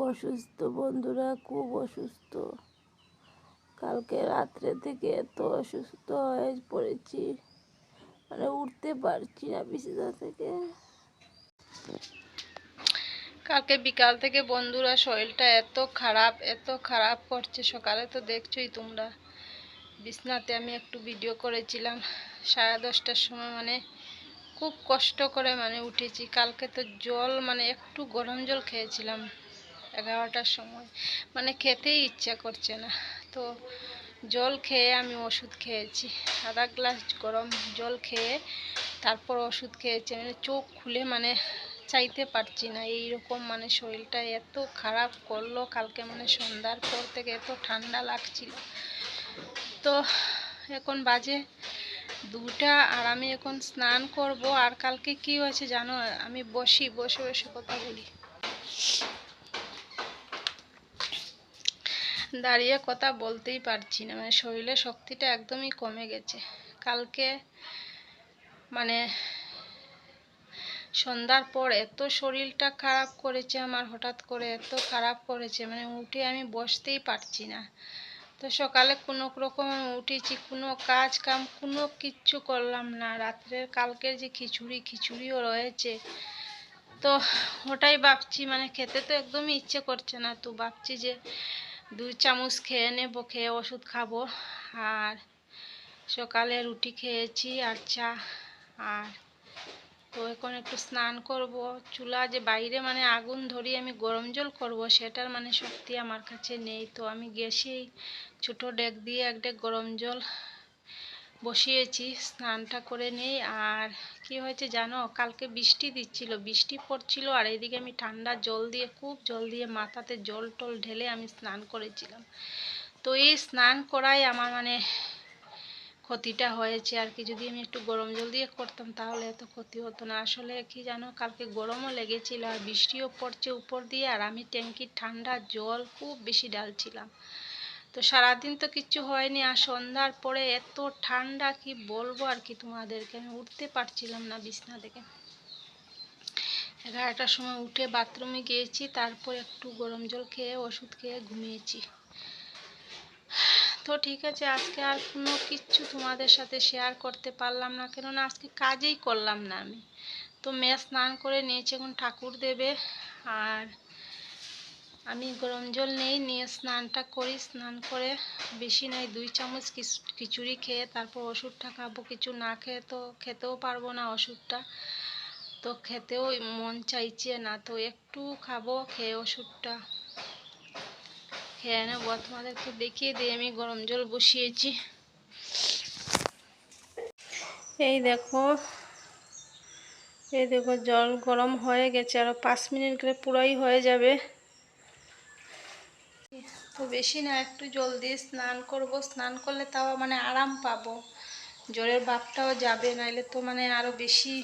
অসুস্থ, বন্ধুরা, খুব অসুস্থ। কালকে রাত্রে থেকে এত অসুস্থ হয়ে পড়েছি। মানে উঠতে পারছি না বিছানা থেকে। কালকে বিকাল থেকে বন্ধুরা শরীরটা এত খারাপ এত খারাপ করছে। সকালে তো দেখছোই তোমরা। বিছনাতে আমি একটু ভিডিও করেছিলাম। সাড়ে দশটার সময় মানে খুব কষ্ট করে মানে উঠেছি। কালকে তো জল মানে একটু গরম জল খেয়েছিলাম। এগারোটার সময়। মানে খেতেই ইচ্ছা করছে না। তো জল খেয়ে আমি ওষুধ খেয়েছি। আধা গ্লাস গরম জল খেয়ে তারপর ওষুধ খেয়েছি। মানে চোখ খুলে মানে চাইতে পারছি না। এই রকম মানে শরীরটা এত খারাপ করল কালকে মানে সন্ধ্যার পর থেকে এত ঠান্ডা লাগছিল। তো এখন বাজে দুটা আর আমি এখন স্নান করব। আর কালকে কি হয়েছে জানো? আমি বসি, বসে বসে কথা বলি। দাঁড়িয়ে কথা বলতেই পারছি না। মানে শরীরে শক্তিটা একদমই কমে গেছে। কালকে মানে সন্ধ্যার পর এত শরীরটা খারাপ করেছে আমার, হঠাৎ করে এত খারাপ করেছে। মানে উঠে আমি বসতেই পারছি না। তো সকালে কোনো রকম উঠেছি, কোনো কাজ কাম, কোনো কিচ্ছু করলাম না। রাত্রের কালকের যে খিচুড়ি, খিচুড়িও রয়েছে। তো ওটাই ভাবছি মানে খেতে তো একদমই ইচ্ছে করছে না। তো ভাবছি যে দুই চামচ খেয়ে নেব, খেয়ে ওষুধ খাব। আর সকালে রুটি খেয়েছি আর চা। আর তো এখন একটু স্নান করব। চুলা যে বাইরে মানে আগুন ধরিয়ে আমি গরম জল করব, সেটার মানে শক্তি আমার কাছে নেই। তো আমি গেছি ছোটো ডেক দিয়ে এক ডেক গরম জল বসিয়েছি, স্নানটা করে নেই। আর কি হয়েছে জানো? কালকে বৃষ্টি দিচ্ছিল, বৃষ্টি পড়ছিল আর এদিকে আমি ঠান্ডা জল দিয়ে, খুব জল দিয়ে মাথাতে জল টল ঢেলে আমি স্নান করেছিলাম। তো এই স্নান করাই আমার মানে ক্ষতিটা হয়েছে। আর কি, যদি আমি একটু গরম জল দিয়ে করতাম তাহলে এত ক্ষতি হতো না। আসলে কি জানো? কালকে গরমও লেগেছিল আর বৃষ্টিও পড়ছে উপর দিয়ে আর আমি ট্যাঙ্কির ঠান্ডা জল খুব বেশি ডালছিলাম তো সারাদিন তো কিচ্ছু হয়নি আর সন্ধ্যার পরে এত ঠান্ডা, কি বলব আর কি তোমাদেরকে? আমি উঠতে পারছিলাম না বিছনা থেকে। এগারোটার সময় উঠে বাথরুমে গিয়েছি, তারপর একটু গরম জল খেয়ে, ওষুধ খেয়ে ঘুমিয়েছি। তো ঠিক আছে, আজকে আর কোনো কিচ্ছু তোমাদের সাথে শেয়ার করতে পারলাম না, কেননা আজকে কাজেই করলাম না আমি। তো মেয়ে স্নান করে নিয়েছে, এখন ঠাকুর দেবে, আর আমি গরম জল নেই, নিয়ে স্নানটা করি, স্নান করে বেশি নাই, দুই চামচ খিচুড়ি খেয়ে তারপর ওষুধটা খাব, কিছু না খেয়ে তো খেতেও পারব না ওষুধটা। তো খেতেও মন চাইছে না, তো একটু খাব, খেয়ে ওষুধটা খেয়ে নেব। তোমাদেরকে দেখিয়ে দিই, আমি গরম জল বসিয়েছি। এই দেখো এই দেখো জল গরম হয়ে গেছে আরও পাঁচ মিনিট করে পুরাই হয়ে যাবে। তো বেশি না, একটু জল দিয়ে স্নান করব। স্নান করলে তাও মানে আরাম পাবো। জ্বরের বাপটাও যাবে, নাইলে তো মানে আরও বেশি।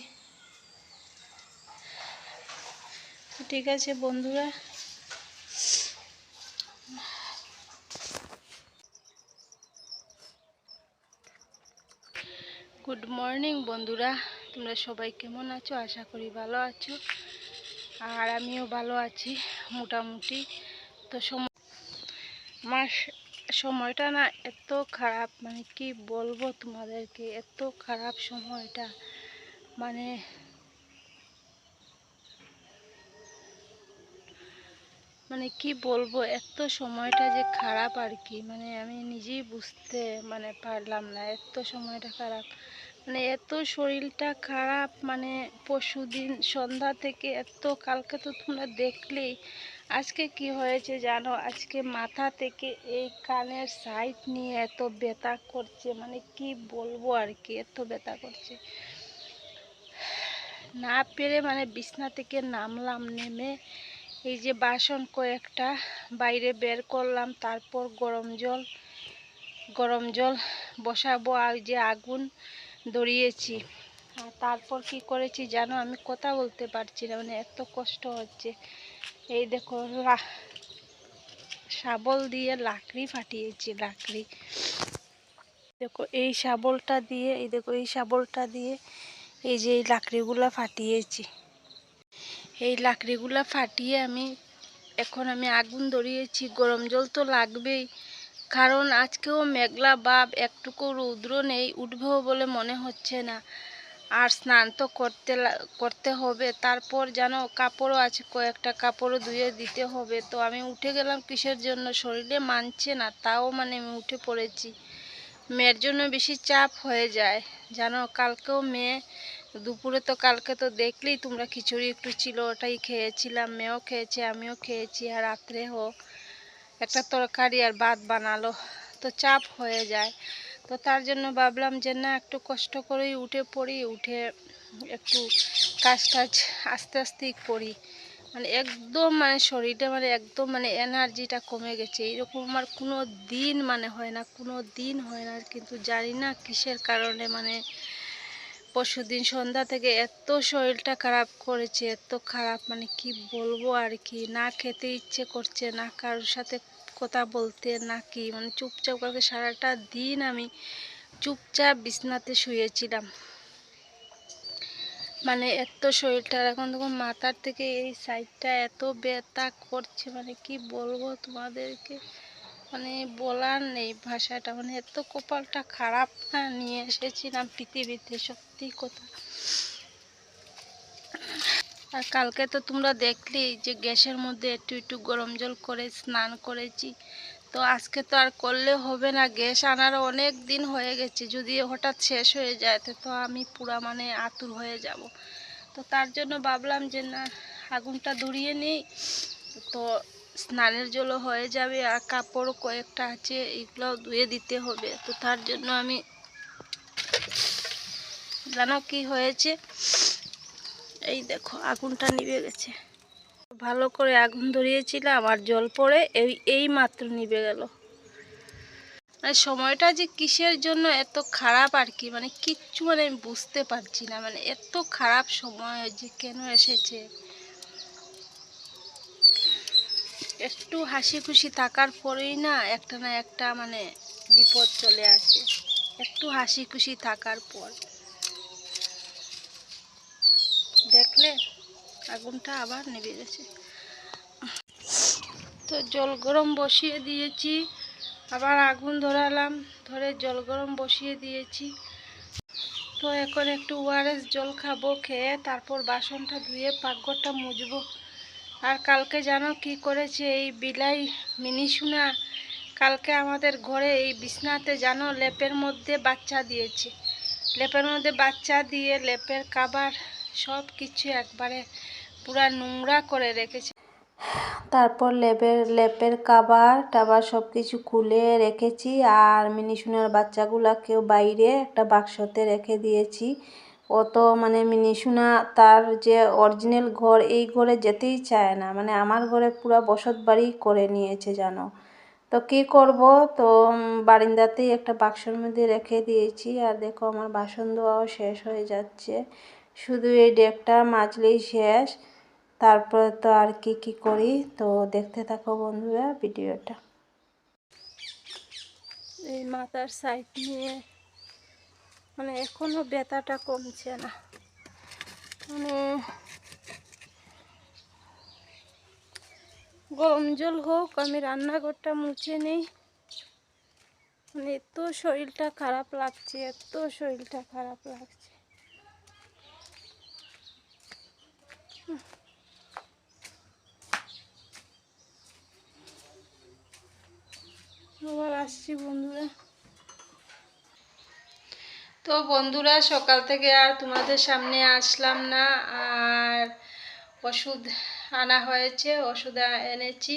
ঠিক আছে বন্ধুরা। গুড মর্নিং বন্ধুরা। তোমরা সবাই কেমন আছো? আশা করি ভালো আছো। আর আমিও ভালো আছি মোটামুটি। তো সময় আমার সময়টা না এত খারাপ মানে কি বলব তোমাদেরকে, এত খারাপ সময়টা মানে মানে কি বলব, এত সময়টা যে খারাপ আর কি মানে আমি নিজেই বুঝতে মানে পারলাম না, এত সময়টা খারাপ। মানে এত শরীরটা খারাপ মানে পরশু দিন সন্ধ্যা থেকে এত, কালকে তো তোমরা দেখলেই। আজকে কি হয়েছে জানো? আজকে মাথা থেকে এই কানের সাইড নিয়ে এত ব্যথা করছে মানে কি বলব আর কি, এত ব্যথা করছে। না পেরে মানে বিছনা থেকে নামলাম, নেমে এই যে বাসন কয়েকটা বাইরে বের করলাম, তারপর গরম জল গরম জল বসাবো, আর যে আগুন আর তারপর কি করেছি জানো? আমি কথা বলতে পারছি না মানে এত কষ্ট হচ্ছে। এই দেখো শাবল দিয়ে লাকড়ি ফাটিয়েছি লাকড়ি। দেখো এই শাবলটা দিয়ে এই দেখো এই শাবলটা দিয়ে এই যে এই লাকড়িগুলো ফাটিয়েছি। এই লাকড়িগুলো ফাটিয়ে আমি এখন আমি আগুন ধরিয়েছি গরম জল তো লাগবেই। কারণ আজকেও মেঘলা বাপ, একটুকু রৌদ্র নেই উঠবেও বলে মনে হচ্ছে না। আর স্নান তো করতে করতে হবে, তারপর যেন কাপড়ও আছে, কয়েকটা কাপড়ও ধুয়ে দিতে হবে। তো আমি উঠে গেলাম কিসের জন্য? শরীরে মানছে না, তাও মানে আমি উঠে পড়েছি। মেয়ের জন্য বেশি চাপ হয়ে যায়। জানো, কালকেও মেয়ে, দুপুরে তো কালকে তো দেখলেই তোমরা খিচুড়ি একটু ছিল, ওটাই খেয়েছিলাম, মেয়েও খেয়েছে, আমিও খেয়েছি, আর রাত্রে হোক। একটা তরকারি আর ভাত বানালো। তো চাপ হয়ে যায়। তো তার জন্য ভাবলাম যে, না, একটু কষ্ট করেই উঠে পড়ি, উঠে একটু কাজ টাজ আস্তে আস্তেই করি। মানে একদম মানে শরীরটা মানে একদম মানে এনার্জিটা কমে গেছে। এরকম আমার কোনো দিন মানে হয় না, কোনো দিন হয় না কিন্তু জানি না কিসের কারণে মানে পরশুদিন সন্ধ্যা থেকে এত শরীরটা খারাপ করেছে, এত খারাপ মানে কি বলব আর কি? না খেতে ইচ্ছে করছে না, কারোর সাথে কথা বলতে না কি মানে চুপচাপ করে সারাটা দিন আমি চুপচাপ বিছনাতে শুয়েছিলাম। মানে এত শরীরটা এখন তখন মাথার থেকে এই সাইডটা এত ব্যথা করছে মানে কি বলব তোমাদেরকে? মানে বলার নেই ভাষাটা মানে এত কপালটা খারাপ না নিয়ে এসেছিলাম পৃথিবীতে, সত্যি কথা। আর কালকে তো তোমরা দেখলেই যে গ্যাসের মধ্যে একটু একটু গরম জল করে স্নান করেছি। তো আজকে তো আর করলে হবে না, গ্যাস আনার অনেক দিন হয়ে গেছে, যদি হঠাৎ শেষ হয়ে যায় তো আমি পুরা মানে আতুর হয়ে যাব। তো তার জন্য ভাবলাম যে না, আগুনটা ধরিয়ে নিই, তো স্নানের জলও হয়ে যাবে আর কাপড় কয়েকটা আছে এগুলোও ধুয়ে দিতে হবে। তো তার জন্য আমি জানো কি হয়েছে? এই দেখো আগুনটা নিভে গেছে। ভালো করে আগুন ধরিয়েছিলাম আর জল পড়ে এই এই মাত্র নিভে গেল। মানে সময়টা যে কিসের জন্য এত খারাপ আর কি মানে কিচ্ছু মানে আমি বুঝতে পারছি না। মানে এত খারাপ সময় যে কেন এসেছে? একটু হাসি খুশি থাকার পরেই না একটা না একটা মানে বিপদ চলে আসে। একটু হাসি খুশি থাকার পর। দেখলে আগুনটা আবার নেবে গেছে। তো জল গরম বসিয়ে দিয়েছি, আবার আগুন ধরালাম, ধরে জল গরম বসিয়ে দিয়েছি। তো এখন একটু ওআরএস জল খাব, খেয়ে তারপর বাসনটা ধুয়ে পাকঘরটা মুছবো। আর কালকে জানো কি করেছে এই বিলাই মিনি মিনিসুনা কালকে আমাদের ঘরে এই বিছনাতে জানো লেপের মধ্যে বাচ্চা দিয়েছে। লেপের মধ্যে বাচ্চা দিয়ে লেপের কাবার সব কিছু একবারে পুরা নোংরা করে রেখেছে। তারপর লেপের লেপের কাবার টাবার সব কিছু খুলে রেখেছি আর মিনি সোনার বাচ্চাগুলাকেও বাইরে একটা বাক্সতে রেখে দিয়েছি। ও তো মানে মিনি সোনা তার যে অরিজিনাল ঘর, এই ঘরে যেতেই চায় না। মানে আমার ঘরে পুরো বসত বাড়ি করে নিয়েছে জানো। তো কি করব? তো বারিন্দাতেই একটা বাক্সের মধ্যে রেখে দিয়েছি। আর দেখো আমার বাসন ধোয়াও শেষ হয়ে যাচ্ছে। শুধু এই ডেকটা মাজলেই শেষ। তারপরে তো আর কি কি করি? তো দেখতে থাকো বন্ধুরা ভিডিওটা। এই মাথার সাইড নিয়ে মানে এখনও ব্যথাটা কমছে না। মানে গরম জল হোক, আমি রান্নাঘরটা মুছে নেই। মানে এত শরীরটা খারাপ লাগছে, এত শরীরটা খারাপ লাগছে। আবার আসছি বন্ধুরা। তো বন্ধুরা, সকাল থেকে আর তোমাদের সামনে আসলাম না। আর ওষুধ আনা হয়েছে, ওষুধ এনেছি।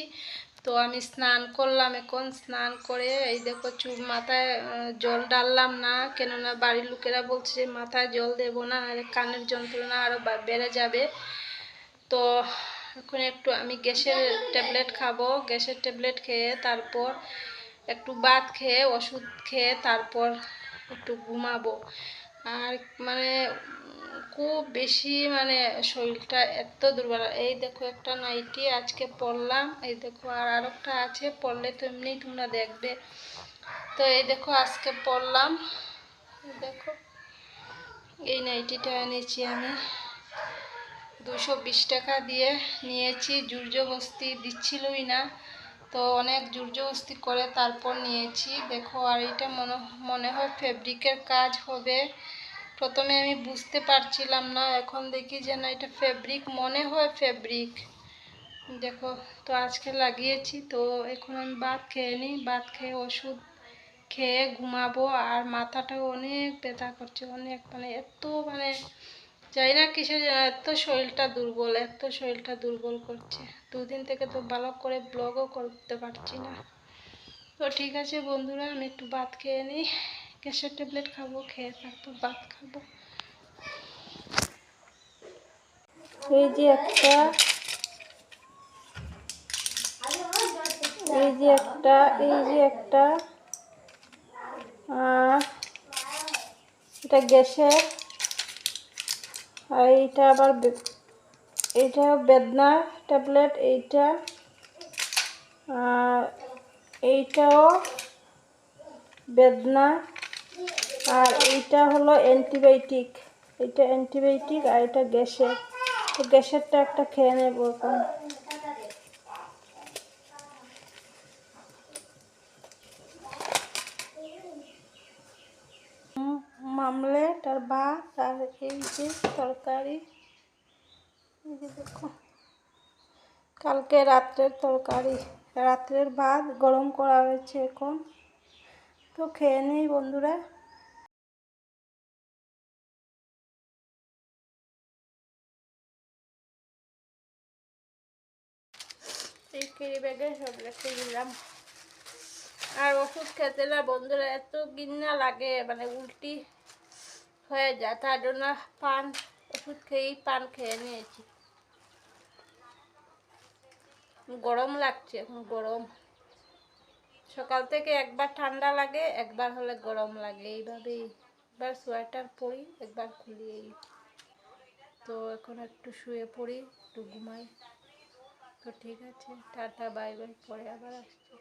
তো আমি স্নান করলাম এখন, স্নান করে এই দেখো চুপ মাথায় জল ডাললাম না। কেননা বাড়ির লোকেরা বলছে যে মাথায় জল দেবো না, আর কানের যন্ত্রণা আরও বেড়ে যাবে। তো এখন একটু আমি গ্যাসের ট্যাবলেট খাব, গ্যাসের ট্যাবলেট খেয়ে তারপর একটু ভাত খেয়ে, ওষুধ খেয়ে তারপর একটু ঘুমাবো। আর মানে খুব বেশি মানে শরীরটা এত দুর্বল। এই দেখো একটা নাইটি আজকে পরলাম, এই দেখো আর আরেকটা আছে, পরলে তো এমনিই তোমরা দেখবে। তো এই দেখো আজকে পরলাম, এই দেখো। এই নাইটিটা এনেছি আমি। দুশো টাকা দিয়ে নিয়েছি, জুর্জবস্তি দিচ্ছিলই না। তো অনেক জুর্জবস্তি করে তারপর নিয়েছি। দেখো, আর এটা মনে মনে হয় ফেব্রিকের কাজ হবে। প্রথমে আমি বুঝতে পারছিলাম না, এখন দেখি যে না, এটা ফেব্রিক মনে হয় ফেব্রিক দেখো, তো আজকে লাগিয়েছি, তো এখন আমি ভাত খেয়ে নিই। ভাত খেয়ে ওষুধ খেয়ে ঘুমাবো, আর মাথাটাও অনেক ব্যথা করছে, অনেক মানে এত মানে জানি না কিসের এত শরীরটা দুর্বল, এত শরীরটা দুর্বল করছে। দুদিন থেকে তো ভালো করে ব্লগও করতে পারছি না। তো ঠিক আছে বন্ধুরা, আমি একটু ভাত খেয়ে নিই। গ্যাসের ট্যাবলেট খাব, খেয়ে তারপর ভাত খাব। এই যে একটা, এই যে একটা, এই যে একটা এটা গ্যাসের। আর এইটা আবার এইটা বেদনা ট্যাবলেট, এইটা, আর এইটাও বেদনা, আর এইটা হলো অ্যান্টিবায়োটিক। এটা অ্যান্টিবায়োটিক আর এটা গ্যাসের। গ্যাসেরটা একটা খেয়ে নেব এখন উম, মামলেট আর ভাত আর এই যে তরকারি। এই যে দেখো, কালকে রাত্রের তরকারি, রাত্রের ভাত গরম করা হয়েছে এখন। তো খেয়ে নেই বন্ধুরা। এই কেরি ব্যাগে সব রেখে দিলাম। আর ওষুধ খেতে না বন্ধুরা, এত গিন্না লাগে মানে উল্টি হয়ে যায়, তার জন্য পান, ওষুধ খেয়েই পান খেয়ে নিয়েছি। গরম লাগছে, এখন গরম। সকাল থেকে একবার ঠান্ডা লাগে, একবার হলে গরম লাগে। এইভাবেই একবার সোয়েটার পরি, একবার খুলি এই তো এখন একটু শুয়ে পড়ি, একটু ঘুমাই। তো ঠিক আছে, টাটা, বাই বাই, পরে আবার আসছি।